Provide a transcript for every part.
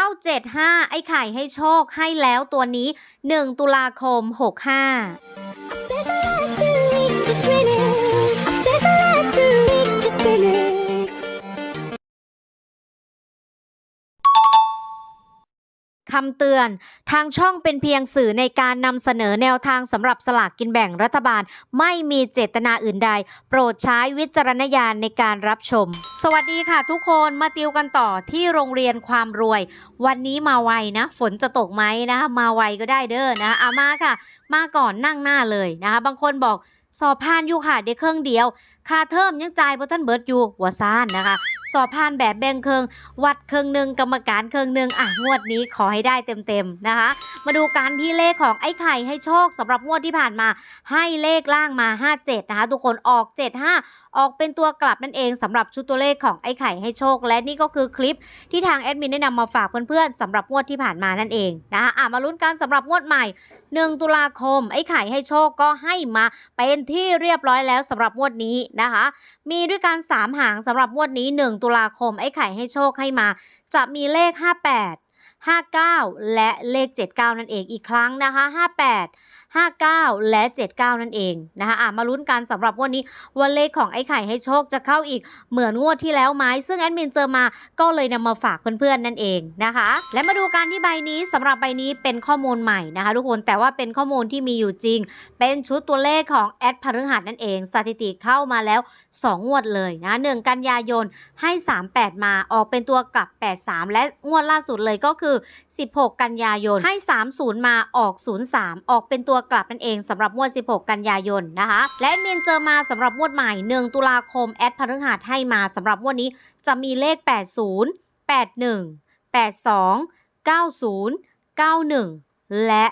เข้า 75 ไอ้ไข่ให้โชคให้แล้วตัวนี้ 1 ตุลาคม 65 คำเตือน ทางช่องเป็นเพียงสื่อในการนำเสนอแนวทางสำหรับสลากกินแบ่งรัฐบาล ไม่มีเจตนาอื่นใด โปรดใช้วิจารณญาณในการรับชม สวัสดีค่ะทุกคนมาติวกันต่อที่โรงเรียนความรวย วันนี้มาไวนะ ฝนจะตกไหมนะมาไวก็ได้เด้อนะเอามาค่ะ มาก่อนนั่งหน้าเลยนะคะบางคนบอกสอบผ่านอยู่ค่ะได้เครื่องเดียว ค่าเทอมยังจ่ายบ่ท่านเบิดอยู่หัวซ่านนะคะ สอบผ่านแบบแบ่งเครื่องวัดเครื่องหนึ่งกรรมการเครื่องหนึ่งอะงวดนี้ขอให้ได้เต็มๆนะคะ มาดูการที่เลขของไอ้ไข่ให้โชคสำหรับงวดที่ผ่านมา ให้เลขล่างมา 57 นะคะ ทุกคนออก 75 ออกเป็นตัวกลับนั่นเองสำหรับชุดตัวเลขของไอ้ไข่ให้โชค และนี่ก็คือคลิปที่ทางแอดมินได้นำมาฝากเพื่อนๆสำหรับงวดที่ผ่านมานั่นเองนะคะอะมาลุ้นกันสำหรับงวดใหม่ 1 ตุลาคมไอ้ไข่ให้โชคก็ให้มาเป็นที่เรียบร้อยแล้วสำหรับงวดนี้นะคะ มีด้วยการ3หางสำหรับงวดนี้ 1 ตุลาคมไอ้ไข่ให้โชคให้มา จะมีเลข 58 59 และเลข 79 นั่นเองอีกครั้งนะคะ 58 59 และ 79 นั่นเองนะคะะมาลุ้นกันสำหรับวันนี้ว่าเลขของไอ้ไข่ให้โชคจะเข้าอีกเหมือนงวดที่แล้วไหมซึ่งแอดมินเจอมาก็เลยนำมาฝากเพื่อนๆนั่นเองนะคะ และมาดูการที่ใบนี้สำหรับใบนี้เป็นข้อมูลใหม่นะคะ ทุกคนแต่ว่าเป็นข้อมูลที่มีอยู่จริง เป็นชุดตัวเลขของแอดพฤหัสนั่นเอง สถิติเข้ามาแล้ว 2 งวดเลยนะ1กันยายนให้ 38 มาออกเป็นตัวกลับ 83 และงวดล่าสุดเลยก็คือ 16 กันยายนให้ 30 มาออก 03 ออกเป็นตัวกลับนั่นเองสำหรับงวด 16 กันยายนนะคะ และมินเจอมาสำหรับงวดใหม่ 1 ตุลาคมแอดพฤหัสให้มาสำหรับงวดนี้จะมีเลข 80 81 82 90 91 และ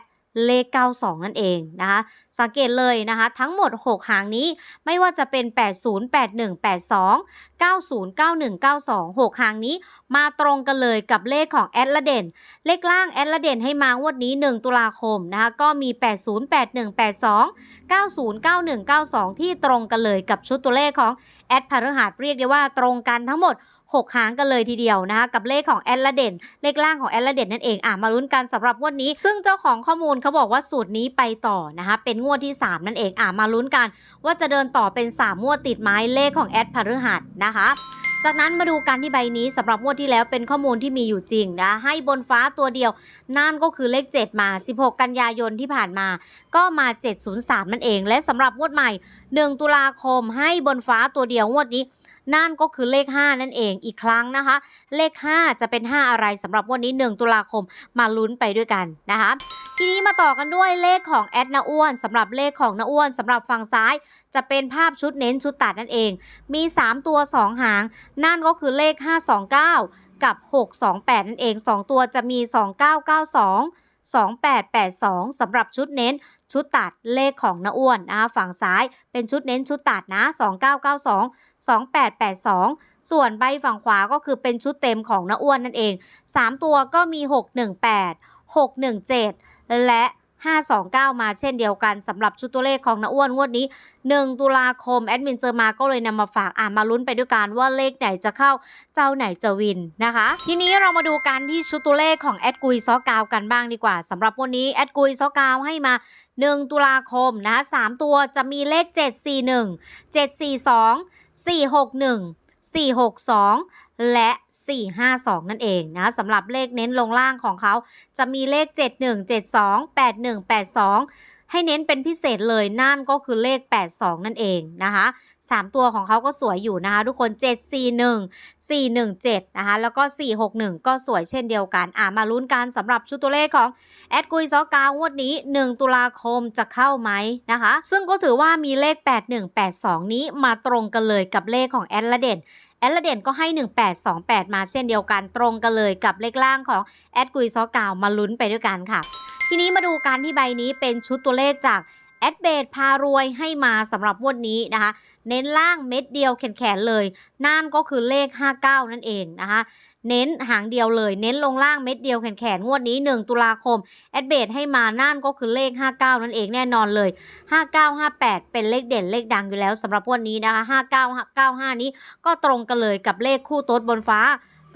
เลข 92 นั่นเองนะคะสังเกตเลยนะคะทั้งหมด 6 หางนี้ไม่ว่าจะเป็น 80 81 82 90 91 92 6 หางนี้ มาตรงกันเลยกับเลขของแอดละเด่นเลขล่างแอดละเด่นให้มางวดนี้ 1 ตุลาคมนะคะก็มี 80 81 82 90 91 92 ที่ตรงกันเลยกับชุดตัวเลขของแอดพฤหัสเรียกได้ว่าตรงกันทั้งหมด 6หางกันเลยทีเดียวนะคะกับเลขของแอดละเด่นเลขล่างของแอดละเด่นนั่นเองอะมาลุ้นกันสำหรับงวดนี้ ซึ่งเจ้าของข้อมูลเขาบอกว่าสูตรนี้ไปต่อนะคะเป็นงวดที่ 3 นั่นเองอะมาลุ้นกัน ว่าจะเดินต่อเป็น 3 งวดติดไม้เลขของแอดพฤหัสนะคะจากนั้นมาดูกันที่ใบนี้สำหรับงวดที่แล้วเป็นข้อมูลที่มีอยู่จริงนะให้บนฟ้าตัวเดียว นั่นก็คือเลข 7 มา 16 กันยายนที่ผ่านมา ก็มา 703นั่นเอง และสำหรับงวดใหม่ 1 ตุลาคมให้บนฟ้าตัวเดียวงวดนี้ นั่นก็คือเลข 5 นั่นเองอีกครั้งนะคะ เลข 5 จะเป็น 5 อะไรสำหรับวันนี้ 1 ตุลาคมมาลุ้นไปด้วยกันนะคะทีนี้มาต่อกันด้วยเลขของแอดนาอ้วนสำหรับเลขของนาอ้วนสำหรับฝั่งซ้าย จะเป็นภาพชุดเน้นชุดตัดนั่นเอง มี 3 ตัว 2 หาง นั่นก็คือเลข 529 กับ 628 นั่นเอง 2 ตัวจะมี 2992 2882สำหรับชุดเน้น ชุดตัดเลขของนาอ้วนนะฝั่งซ้ายเป็นชุดเน้นชุดตัดนะ 2992 2882 ส่วนใบฝั่งขวาก็คือเป็นชุดเต็มของนาอ้วนนั่นเอง 3 ตัวก็มี 618 617 และ 529 มาเช่นเดียวกันสำหรับชุดตัวเลขของนาอ้วนงวดนี้ 1 ตุลาคมแอดมินเจอมาก็เลยนำมาฝากอ่ามาลุ้นไปด้วยกันว่าเลขไหนจะเข้าเจ้าไหนจะวินนะคะ ทีนี้เรามาดูกันที่ชุดตัวเลขของแอดกุยซอกาวกันบ้างดีกว่าสำหรับวันนี้แอดกุยซอกาวให้มา 1 ตุลาคมนะคะ3ตัวจะมีเลข 741 742 461 462 และ 452 นั่นเองนะสำหรับเลขเน้นลงล่างของเขาจะมีเลข 71 72 81 82 ให้เน้นเป็นพิเศษเลยนั่นก็คือเลข 82 นั่นเองนะคะ3ตัวของเขาก็สวยอยู่นะคะทุกคน 741 417นะคะแล้วก็ 461 ก็สวยเช่นเดียวกันอ่ามาลุ้นกันสำหรับชุดตัวเลขของแอดกุยซอกาววดนี้ 1 ตุลาคมจะเข้าไหมนะคะ ซึ่งก็ถือว่ามีเลข 8182 นี้มาตรงกันเลยกับเลขของแอดละเด่นแอดละเด่นก็ให้ 1828 มาเช่นเดียวกันตรงกันเลยกับเลขล่างของแอดกุยซอกาวมาลุ้นไปด้วยกันค่ะ ทีนี้มาดูการที่ใบนี้เป็นชุดตัวเลขจากแอดเบดพารวยให้มาสำหรับวดนี้นะคะ เน้นล่างเม็ดเดียวแขนๆเลย นั่นก็คือเลข 59 นั่นเองนะคะเน้นหางเดียวเลย เน้นลงล่างเม็ดเดียวแขนๆงวดนี้ 1 ตุลาคมแอดเบดให้มานั่นก็คือเลข 59 นั่นเองแน่นอนเลย 59 58 เป็นเลขเด่นเลขดังอยู่แล้วสำหรับวดนี้นะคะ 59 95 นี้ก็ตรงกันเลยกับเลขคู่โต๊ดบนฟ้า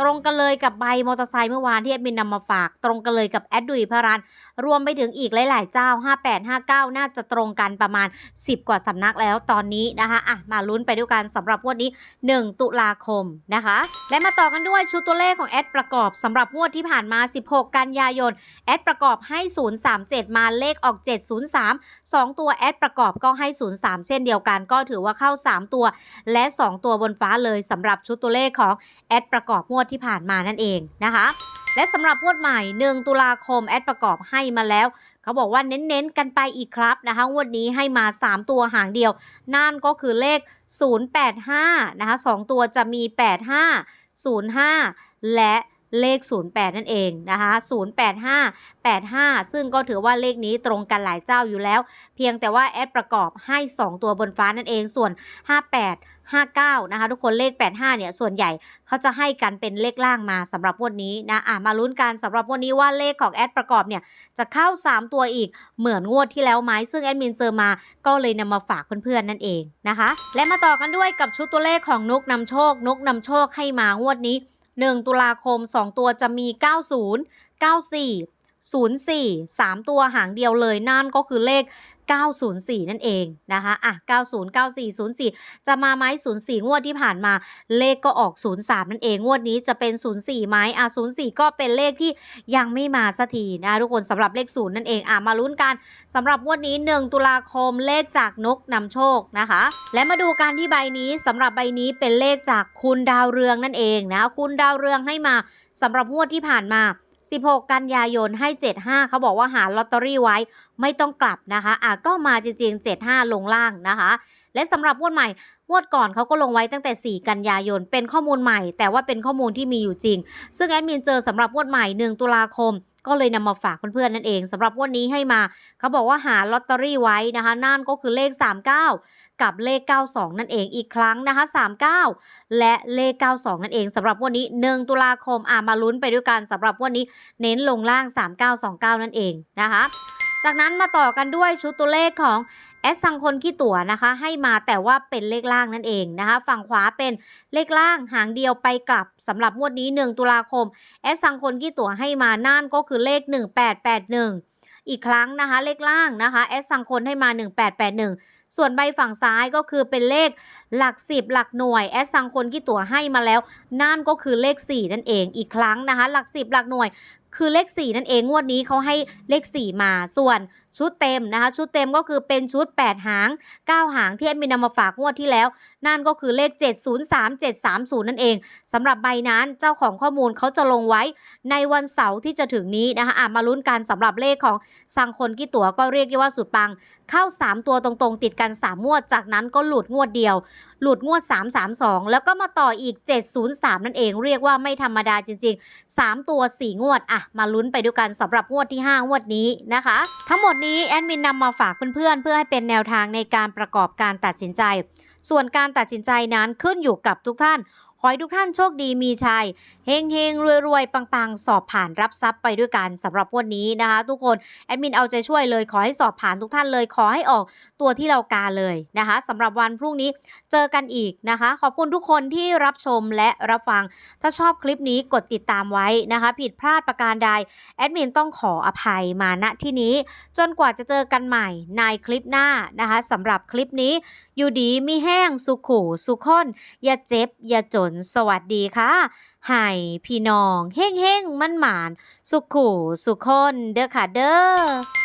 ตรงกันเลยกับใบมอเตอร์ไซค์เมื่อวานที่แอดมินนำมาฝาก ตรงกันเลยกับแอดดุยพารันรวมไปถึงอีกหลาย ๆ เจ้า 58 59 น่าจะตรงกันประมาณ 10 กว่าสำนักแล้วตอนนี้นะคะอะมาลุ้นไปด้วยกันสำหรับงวดนี้ 1 ตุลาคมนะคะ และมาต่อกันด้วยชุดตัวเลขของแอดประกอบสำหรับงวดที่ผ่านมา 16 กันยายนแอดประกอบให้ 037 มาเลขออก 703 2 ตัวแอดประกอบก็ให้ 03 เช่นเดียวกัน ก็ถือว่าเข้า 3 ตัว และ 2 ตัวบนฟ้าเลยสำหรับชุดตัวเลขของแอดประกอบงวดที่ผ่านมานั่นเองนะคะ และสำหรับงวดใหม่ 1 ตุลาคมแอดประกอบให้มาแล้ว เขาบอกว่าเน้นๆกันไปอีกครับนะคะงวดนี้ให้มา 3 ตัวหางเดียว นั่นก็คือเลข 085 นะคะ 2 ตัวจะมี 85 05 และ เลข 08 นั่นเองนะคะ085 85 ซึ่งก็ถือว่าเลขนี้ตรงกันหลายเจ้าอยู่แล้ว เพียงแต่ว่าแอดประกอบให้ 2 ตัวบนฟ้านั่นเองส่วน 58 59 นะคะ ทุกคนเลข 85 เนี่ย ส่วนใหญ่เขาจะให้กันเป็นเลขล่างมาสำหรับงวดนี้นะอะมาลุ้นกันสำหรับงวดนี้ว่าเลขของแอดประกอบเนี่ยจะเข้า 3 ตัวอีกเหมือนงวดที่แล้วไหมซึ่งแอดมินเจอมาก็เลยนำมาฝากเพื่อนๆนั่นเองนะคะ และมาต่อกันด้วยกับชุดตัวเลขของนุกนำโชค นุกนำโชคให้มางวดนี้ 1 ตุลาคม 2 ตัวจะมี 90 94 04 3 ตัวหางเดียวเลยนั่นก็คือเลข 904 นั่นเองนะคะอะ90 94 04 จะมาไหม04 งวดที่ผ่านมาเลขก็ออก 03 นั่นเอง งวดนี้จะเป็น 04ไหมอะ04 ก็เป็นเลขที่ยังไม่มาสักทีนะทุกคนสำหรับเลข 0 นั่นเองอะมาลุ้นกันสำหรับงวดนี้ 1 ตุลาคมเลขจากนกนำโชคนะคะ และมาดูการที่ใบนี้สำหรับใบนี้เป็นเลขจากคุณดาวเรืองนั่นเองนะคุณดาวเรืองให้มาสำหรับงวดที่ผ่านมา 16 กันยายนให้ 75 เขาบอกว่าหาลอตเตอรี่ไว้ไม่ต้องกลับนะคะอะก็มาจริงๆ 75 ลงล่างนะคะ และสำหรับงวดใหม่งวดก่อนเขาก็ลงไว้ตั้งแต่ 4 กันยายน เป็นข้อมูลใหม่ แต่ว่าเป็นข้อมูลที่มีอยู่จริง ซึ่งแอดมินเจอสำหรับงวดใหม่ 1 ตุลาคม ก็เลยนำมาฝากเพื่อนๆนั่นเองสำหรับวันนี้ให้มาเขาบอกว่าหาลอตเตอรี่ไว้นะคะนั่นก็คือเลข 39 กับเลข 92 นั่นเองอีกครั้งนะคะ 39 และเลข 92 นั่นเองสำหรับวันนี้ 1 ตุลาคมอ่ามาลุ้นไปด้วยกันสำหรับวันนี้เน้นลงล่าง 3929 นั่นเองนะคะ จากนั้นมาต่อกันด้วยชุดตัวเลขของแอสซังคนขี้ตั๋วนะคะ ให้มาแต่ว่าเป็นเลขล่างนั่นเองนะคะ ฝั่งขวาเป็นเลขล่างหางเดียวไปกลับสำหรับงวดนี้ 1 ตุลาคมแอสซังคนขี้ตั๋วให้มาน่านก็คือเลข 1881 อีกครั้งนะคะ เลขล่างนะคะแอสซังคนให้มา 1881 ส่วนใบฝั่งซ้ายก็คือเป็นเลขหลัก 10 หลักหน่วยแอสซังคนขี้ตัวให้มาแล้ว นั่นก็คือเลข 4 นั่นเองอีกครั้งนะคะ หลัก 10 หลักหน่วยคือเลข 4 นั่นเองงวดนี้เขาให้เลข 4 มาส่วนชุดเต็มนะคะ ชุดเต็มก็คือเป็นชุด 8 หาง 9 หางที่แอดมินนำมาฝากงวดที่แล้ว นั่นก็คือเลข 703 730 นั่นเองสำหรับใบนั้นเจ้าของข้อมูลเขาจะลงไว้ในวันเสาร์ที่จะถึงนี้นะคะอะมาลุ้นกันสำหรับเลขของสังคนกี่ตัวก็เรียกได้ว่าสุดปัง เข้า 3 ตัวตรงๆ ติดกัน3งวด จากนั้นก็หลุดงวดเดียว หลุดงวด 332 แล้วก็มาต่ออีก 703 นั่นเองเรียกว่าไม่ธรรมดาจริง ๆ 3 ตัว 4 งวดอะมาลุ้นไปด้วยกันสำหรับงวดที่ 5 งวดนี้นะคะ ทั้งหมดนี้แอดมินนำมาฝากเพื่อนๆ เพื่อให้เป็นแนวทางในการประกอบการตัดสินใจ ส่วนการตัดสินใจนั้นขึ้นอยู่กับทุกท่าน ขอให้ทุกท่านโชคดีมีชัยเฮงเฮงรวยรวยๆปังสอบผ่านรับทรัพย์ไปด้วยกันสำหรับวันนี้นะคะ ทุกคนแอดมินเอาใจช่วยเลยขอให้สอบผ่านทุกท่านเลย ขอให้ออกตัวที่เราการเลยนะคะสำหรับวันพรุ่งนี้เจอกันอีกนะคะ ขอบคุณทุกคนที่รับชมและรับฟัง ถ้าชอบคลิปนี้กดติดตามไว้นะคะ ผิดพลาดประการใดแอดมินต้องขออภัยมาณที่นี้ จนกว่าจะเจอกันใหม่ในคลิปหน้านะคะสำหรับคลิปนี้ อยู่ดีมีแห้งสุขูสุขคนอย่าเจ็บ อย่าจนสวัสดีค่ะให้พี่น้องเฮ้งเฮ้งมันหมาน สุขูสุขคนเด้อค่ะเด้อ